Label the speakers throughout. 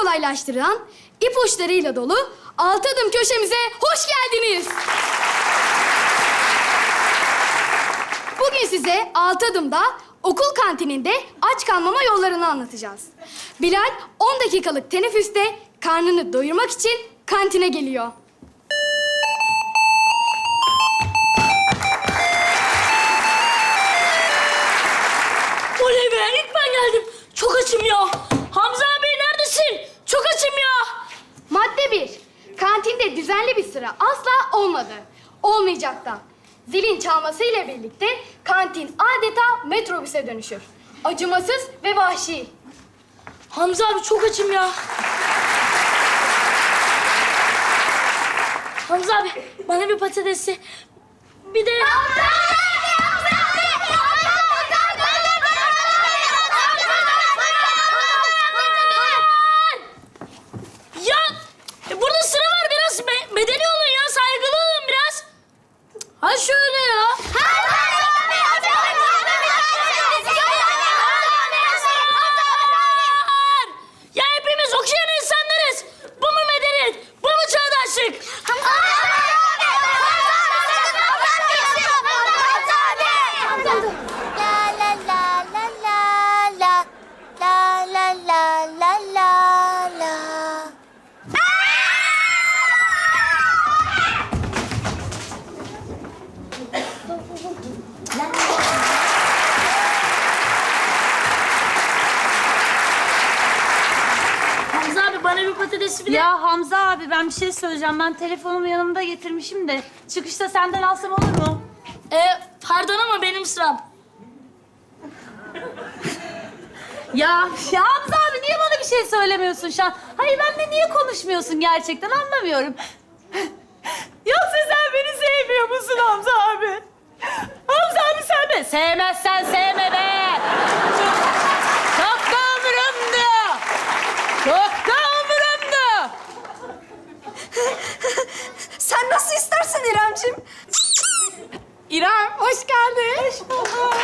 Speaker 1: kolaylaştıran, ipuçlarıyla dolu Altı Adım köşemize hoş geldiniz. Bugün size Altı Adım'da okul kantininde aç kalmama yollarını anlatacağız. Bilal 10 dakikalık teneffüste karnını doyurmak için kantine geliyor. Kantinde düzenli bir sıra asla olmadı. Olmayacak da. Zilin çalmasıyla birlikte kantin adeta metrobüse dönüşür. Acımasız ve vahşi.
Speaker 2: Hamza abi çok açım ya. Hamza abi bana bir patatesi. Bir de... Ya e, burada sıra var biraz me- medeni olun ya saygılı olun biraz. Ha şöyle ya. Ya hepimiz okuyan insanlarız. Bu mu medeniyet? Bu mu çağdaşlık?
Speaker 3: La la la la la la La la la la la la
Speaker 2: Hamza abi bana bir patatesi bir de...
Speaker 4: Ya Hamza abi ben bir şey söyleyeceğim. Ben telefonumu yanımda getirmişim de çıkışta senden alsam olur mu?
Speaker 2: E, pardon ama benim sıram.
Speaker 4: Ya, ya Hamza abi niye bana bir şey söylemiyorsun şu an? Hayır benimle niye konuşmuyorsun gerçekten anlamıyorum. Sevmezsen sevme be. Çok da umurumda. Çok da umurumda.
Speaker 1: Sen nasıl istersen İremciğim. İrem, hoş geldin. Hoş bulduk.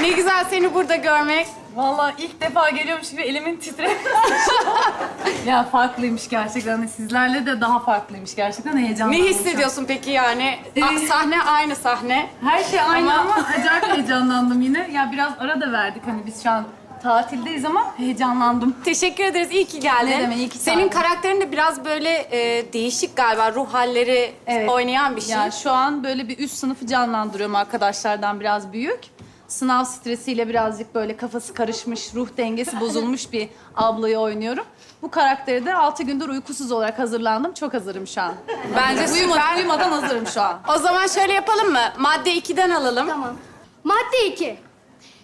Speaker 5: Ne güzel seni burada görmek.
Speaker 4: Vallahi ilk defa geliyormuş gibi elimin titremesi. ya farklıymış gerçekten. Hani Sizlerle de daha farklıymış gerçekten.
Speaker 5: Ne
Speaker 4: Heyecanlandım.
Speaker 5: hissediyorsun peki yani? A-
Speaker 4: Ee,
Speaker 5: sahne aynı sahne.
Speaker 4: Her şey aynı
Speaker 5: Ama-
Speaker 4: ama, acayip heyecanlandım yine. Ya biraz ara da verdik hani biz şu an tatildeyiz ama heyecanlandım.
Speaker 5: Teşekkür ederiz. İyi ki geldin.
Speaker 4: Ne demek, iyi ki
Speaker 5: Senin
Speaker 4: geldin.
Speaker 5: karakterin de biraz böyle e, değişik galiba. Ruh halleri oynayan bir şey.
Speaker 4: Ya şu an böyle bir üst sınıfı canlandırıyorum arkadaşlardan biraz büyük. Sınav stresiyle birazcık böyle kafası karışmış, ruh dengesi bozulmuş bir ablayı oynuyorum. Bu karakteri de altı gündür uykusuz olarak hazırlandım. Çok hazırım şu an.
Speaker 5: Bence
Speaker 4: Uyuma,
Speaker 5: süper.
Speaker 4: uyumadan hazırım şu an.
Speaker 5: O zaman şöyle yapalım mı? Madde 2'den alalım.
Speaker 1: Tamam. Madde 2.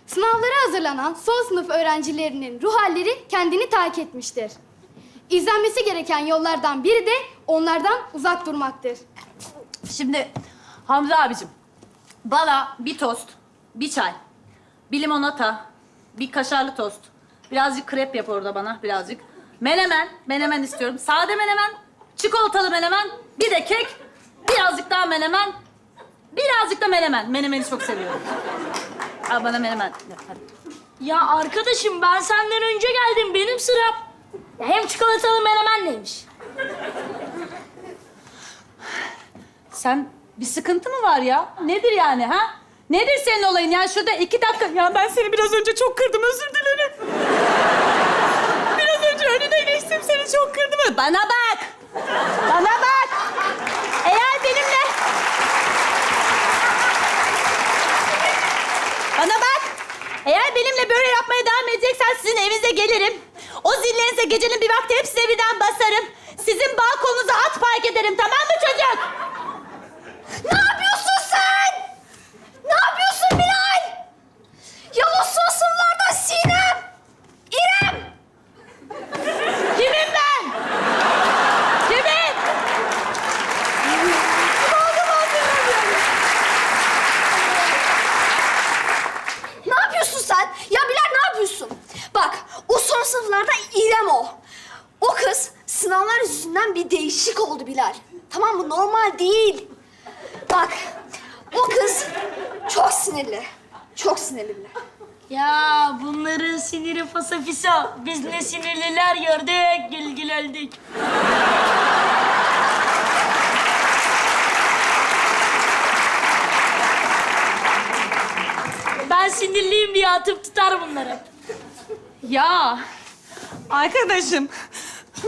Speaker 1: Sınavlara hazırlanan son sınıf öğrencilerinin ruh halleri kendini takip etmiştir. İzlenmesi gereken yollardan biri de onlardan uzak durmaktır.
Speaker 4: Şimdi Hamza abicim, bana bir tost, bir çay, bir limonata, bir kaşarlı tost, birazcık krep yap orada bana birazcık. Menemen, menemen istiyorum. Sade menemen, çikolatalı menemen, bir de kek, birazcık daha menemen, birazcık da menemen. Menemeni çok seviyorum. Al bana menemen. hadi.
Speaker 2: Ya arkadaşım ben senden önce geldim. Benim sıram. Ya hem çikolatalı menemen neymiş?
Speaker 4: Sen bir sıkıntı mı var ya? Nedir yani ha? Nedir senin olayın? Yani şurada iki dakika... Ya ben seni biraz önce çok kırdım, özür dilerim. biraz önce önüne geçtim, seni çok kırdım. Bana bak! Bana bak! Eğer benimle... Bana bak! Eğer benimle böyle yapmaya devam edeceksen sizin evinize gelirim. O zillerinize gecenin bir vakti hepsine birden basarım. Sizin balkonunuza at park ederim, tamam mı çocuk?
Speaker 1: Ne yapıyorsun sen? Ne yapıyorsun Bilal? Yavuz son sınıflardan Sinem! İrem!
Speaker 4: Kimim ben? Kimim?
Speaker 1: Ne yapıyorsun sen? Ya Bilal ne yapıyorsun? Bak o son sınıflarda İrem o. O kız sınavlar yüzünden bir değişik oldu Bilal. Tamam mı? Normal değil. Bak o kız çok sinirli. Çok sinirli Bilal.
Speaker 2: Ya bunların siniri fasafiso. Biz ne sinirliler gördük, gül gül öldük. Ben sinirliyim diye atıp tutar bunları.
Speaker 5: Ya arkadaşım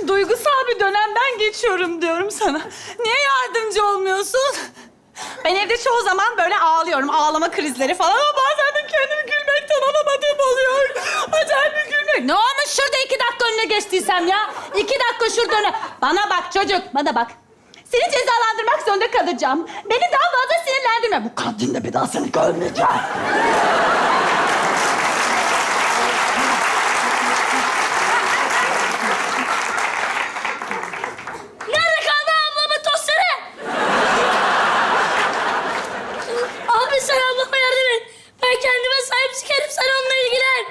Speaker 5: duygusal bir dönemden geçiyorum diyorum sana. Niye yardımcı olmuyorsun? Ben evde çoğu zaman böyle ağlıyorum. Ağlama krizleri falan ama bazen de kendimi gülmekten alamadığım oluyor. Acayip bir gülmek. Ne olmuş şurada iki dakika önüne geçtiysem ya? İki dakika şurada önüne. Bana bak çocuk, bana bak. Seni cezalandırmak zorunda kalacağım. Beni daha fazla sinirlendirme. Bu kantinde bir daha seni görmeyeceğim.
Speaker 2: Nerede kaldı ablamın tostları? Abi sen ablama yardım et. Ben kendime sahip çıkarım, sen onunla ilgilen.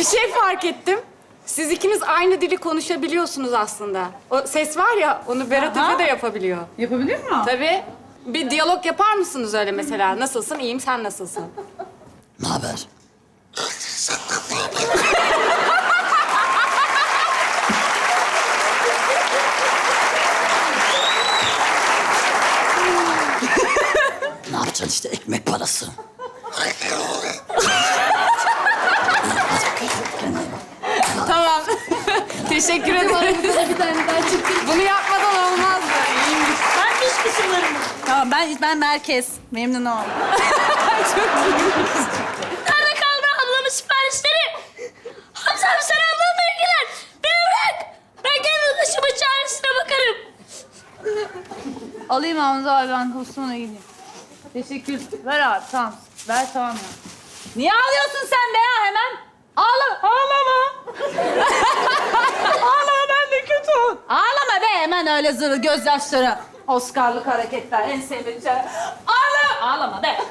Speaker 5: Bir şey fark ettim. Siz ikiniz aynı dili konuşabiliyorsunuz aslında. O ses var ya, onu Berat Efe de yapabiliyor.
Speaker 4: Yapabiliyor mu?
Speaker 5: Tabii. Bir diyalog yapar mısınız öyle mesela? Nasılsın? İyiyim, sen nasılsın?
Speaker 6: Ne haber? ne yapacaksın işte ekmek parası.
Speaker 5: Tamam. Teşekkür ederim.
Speaker 1: Bir tane daha çıktı.
Speaker 5: Bunu yapmadan olmazdı. İyiymiş.
Speaker 2: Ben dış kısımlarım.
Speaker 4: Tamam ben ben merkez. Memnun oldum.
Speaker 2: Nerede kaldı ablamın siparişleri? Hamza abi sen ablamla ilgilen. Beni bırak. Ben kendi başımın çaresine bakarım.
Speaker 4: Alayım Hamza abi ben kostümüne gideyim. Teşekkür. Ver abi tamam. Ver tamam ya. Niye ağlıyorsun sen be ya hemen? Ağla. Ağlama. Ağlama ben de kötü ol. Ağlama be hemen öyle zırı gözyaşları. Oscar'lık hareketler en sevdiğim şey. Ağla. Ağlama be.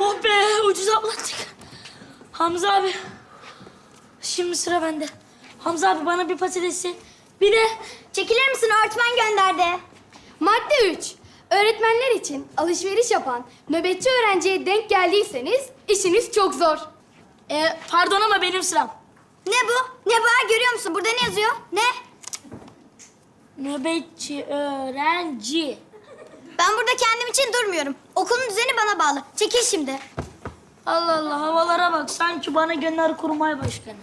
Speaker 2: Oh be ucuz atlattık. Hamza abi. Şimdi sıra bende. Hamza abi bana bir patatesi. Bir de
Speaker 3: Çekilir misin? Öğretmen gönderdi.
Speaker 1: Madde 3. Öğretmenler için alışveriş yapan nöbetçi öğrenciye denk geldiyseniz işiniz çok zor.
Speaker 2: e, pardon ama benim sıram.
Speaker 3: Ne bu? Ne bu? ha? Görüyor musun? Burada ne yazıyor? Ne?
Speaker 2: Nöbetçi öğrenci.
Speaker 3: Ben burada kendim için durmuyorum. Okulun düzeni bana bağlı. Çekil şimdi.
Speaker 2: Allah Allah havalara bak sanki bana gönder kurmay başkanı.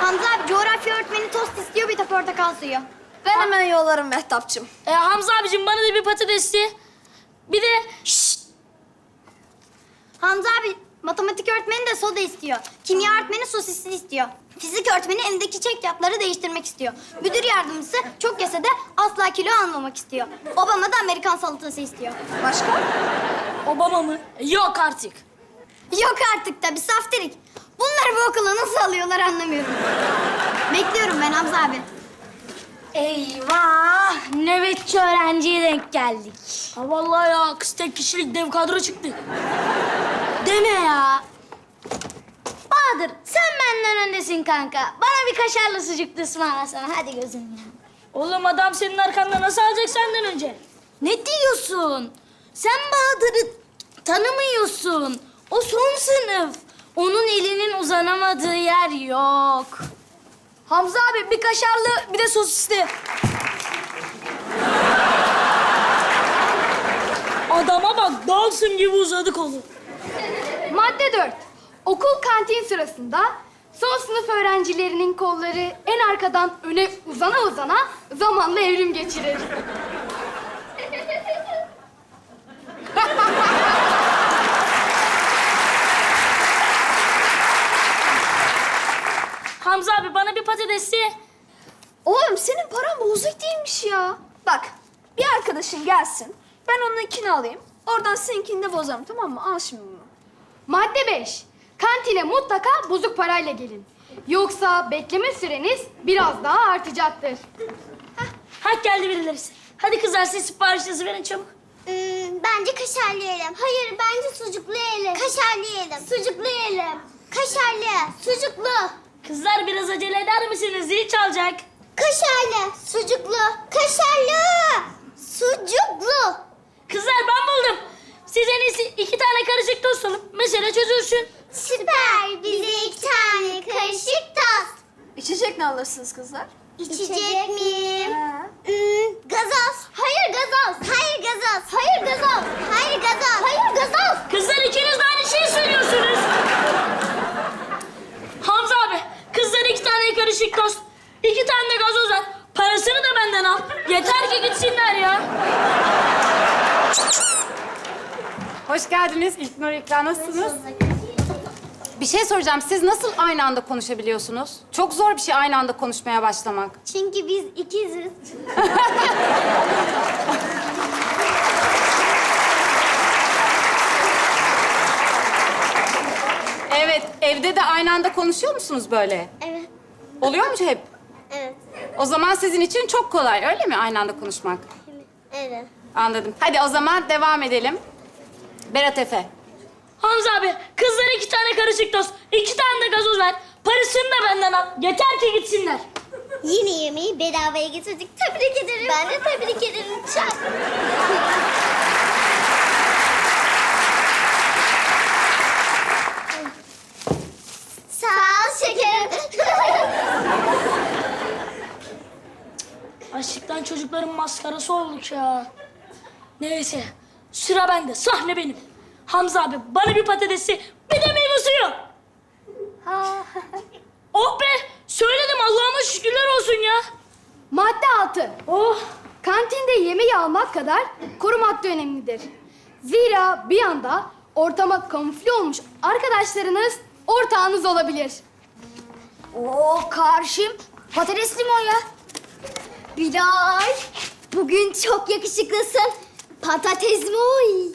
Speaker 3: Hamza abi coğrafya öğretmeni tost istiyor bir de portakal suyu. Ben hemen yollarım Mehtapçım.
Speaker 2: E, Hamza abicim bana da bir patatesli. Bir de şşt,
Speaker 3: Hamza abi matematik öğretmeni de soda istiyor. Kimya öğretmeni sosisli istiyor. Fizik öğretmeni evdeki çekyatları değiştirmek istiyor. Müdür yardımcısı çok yese de asla kilo almamak istiyor. Obama da Amerikan salatası istiyor. Başka?
Speaker 2: Obama mı? E, Yok artık.
Speaker 3: Yok artık da bir saftirik. Bunları bu okula nasıl alıyorlar anlamıyorum. Bekliyorum ben Hamza abi.
Speaker 2: Eyvah! Nöbetçi öğrenciye denk geldik. Ha vallahi ya kız tek kişilik dev kadro çıktı.
Speaker 3: Deme ya. Bahadır sen benden öndesin kanka. Bana bir kaşarlı sucuklu ısmarlasana. Hadi gözüm ya.
Speaker 2: Oğlum adam senin arkanda nasıl alacak senden önce?
Speaker 3: Ne diyorsun? Sen Bahadır'ı tanımıyorsun. O son sınıf. Onun elinin uzanamadığı yer yok.
Speaker 2: Hamza abi bir kaşarlı bir de sosisli. Adama bak Dawson gibi uzadı kolu.
Speaker 1: Madde 4. Okul kantin sırasında son sınıf öğrencilerinin kolları en arkadan öne uzana uzana zamanla evrim geçirir.
Speaker 2: Hamza abi bana bir patatesli.
Speaker 7: Oğlum senin paran bozuk değilmiş ya. Bak bir arkadaşın gelsin. Ben onun ikini alayım. Oradan seninkini de bozarım tamam mı? Al şimdi bunu.
Speaker 1: Madde 5. Kantine mutlaka bozuk parayla gelin. Yoksa bekleme süreniz biraz daha artacaktır.
Speaker 2: Hak geldi birileri. Hadi kızlar siz siparişinizi verin çabuk.
Speaker 3: Ee, bence kaşarlı yiyelim. Hayır bence sucuklu yiyelim. Kaşarlı yiyelim. Sucuklu yiyelim. Kaşarlı, sucuklu.
Speaker 2: Kızlar biraz acele eder misiniz? Zil çalacak.
Speaker 3: Kaşarlı, sucuklu, kaşarlı, sucuklu.
Speaker 2: Kızlar ben buldum. Siz en iyisi iki tane karışık tost alın. Mesele çözülsün.
Speaker 3: Süper. Bize iki tane karışık tost.
Speaker 7: İçecek ne alırsınız kızlar?
Speaker 3: İçecek miyim? Hmm, gazoz. Hayır gazoz. Hayır gazoz. Hayır gazoz. Hayır gazoz. Hayır gazoz.
Speaker 2: Kızlar ikiniz de aynı şeyi söylüyorsunuz. Hamza abi, kızlar iki tane karışık tost, iki tane de gazoz ver. Parasını da benden al. Yeter ki gitsinler ya.
Speaker 8: Hoş geldiniz İlknur İkra. Nasılsınız? Bir şey soracağım. Siz nasıl aynı anda konuşabiliyorsunuz? Çok zor bir şey aynı anda konuşmaya başlamak.
Speaker 3: Çünkü biz ikiziz.
Speaker 8: Evet, evde de aynı anda konuşuyor musunuz böyle?
Speaker 3: Evet.
Speaker 8: Oluyor mu hep?
Speaker 3: Evet.
Speaker 8: O zaman sizin için çok kolay, öyle mi aynı anda konuşmak?
Speaker 3: Evet.
Speaker 8: Anladım. Hadi o zaman devam edelim. Berat Efe.
Speaker 2: Hamza abi, kızlara iki tane karışık tost, iki tane de gazoz ver. Parasını da benden al. Yeter ki gitsinler.
Speaker 3: Yine yemeği bedavaya getirdik. Tebrik ederim. Ben de tebrik ederim. Çak.
Speaker 2: Çocukların maskarası olduk ya. Neyse, sıra bende, sahne benim. Hamza abi, bana bir patatesi, bir de meyve suyu. oh be, söyledim Allah'ıma şükürler olsun ya.
Speaker 1: Madde altı.
Speaker 2: Oh,
Speaker 1: Kantinde yemeği almak kadar korumak da önemlidir. Zira bir anda ortama kamufle olmuş arkadaşlarınız ortağınız olabilir.
Speaker 3: Oo karşım patates limon ya. Bilal, bugün çok yakışıklısın. Patates mi oy?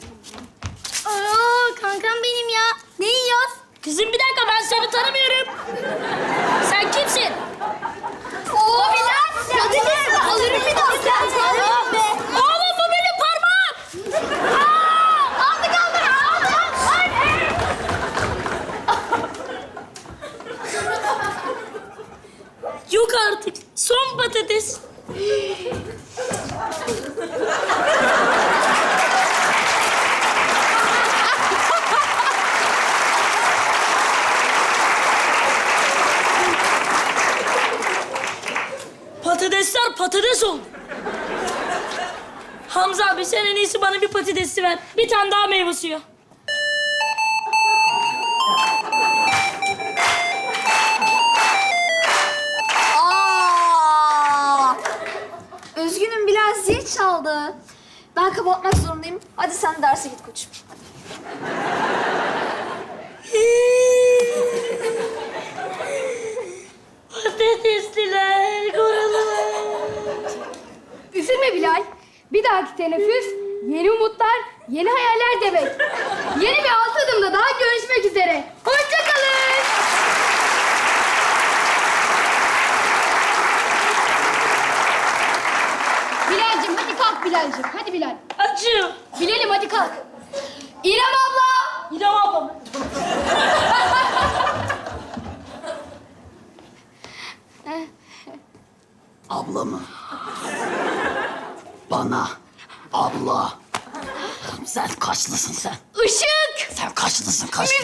Speaker 3: Aa, kankam benim ya. Ne yiyoruz?
Speaker 2: kızım bir dakika ben seni tanımıyorum. Sen kimsin?
Speaker 3: Oo Bilal, patates mi? Alırım bir daha. Sen tanıyor be.
Speaker 2: Oğlum bu benim parmağım.
Speaker 3: Aldı kaldı, aldı.
Speaker 2: Yok artık, son patates. Patatesler patates oldu. Hamza abi sen en iyisi bana bir patatesi ver. Bir tane daha meyve suyu.
Speaker 7: Aa! Üzgünüm Bilal zil çaldı. Ben kapatmak zorundayım. Hadi sen derse git koçum.
Speaker 1: Teneffüs yeni umutlar, yeni hayaller demek. Yeni bir altı adımda daha görüşmek üzere. Hoşçakalın. Bilal'cim hadi kalk Bilal'cim. Hadi Bilal.
Speaker 2: Açım.
Speaker 1: Bilal'im hadi kalk. İrem abla.
Speaker 2: İrem ablam.
Speaker 6: Abla mı? Bana. Abla. Sen kaçlısın sen?
Speaker 1: Işık.
Speaker 6: Sen kaçlısın kaçlı?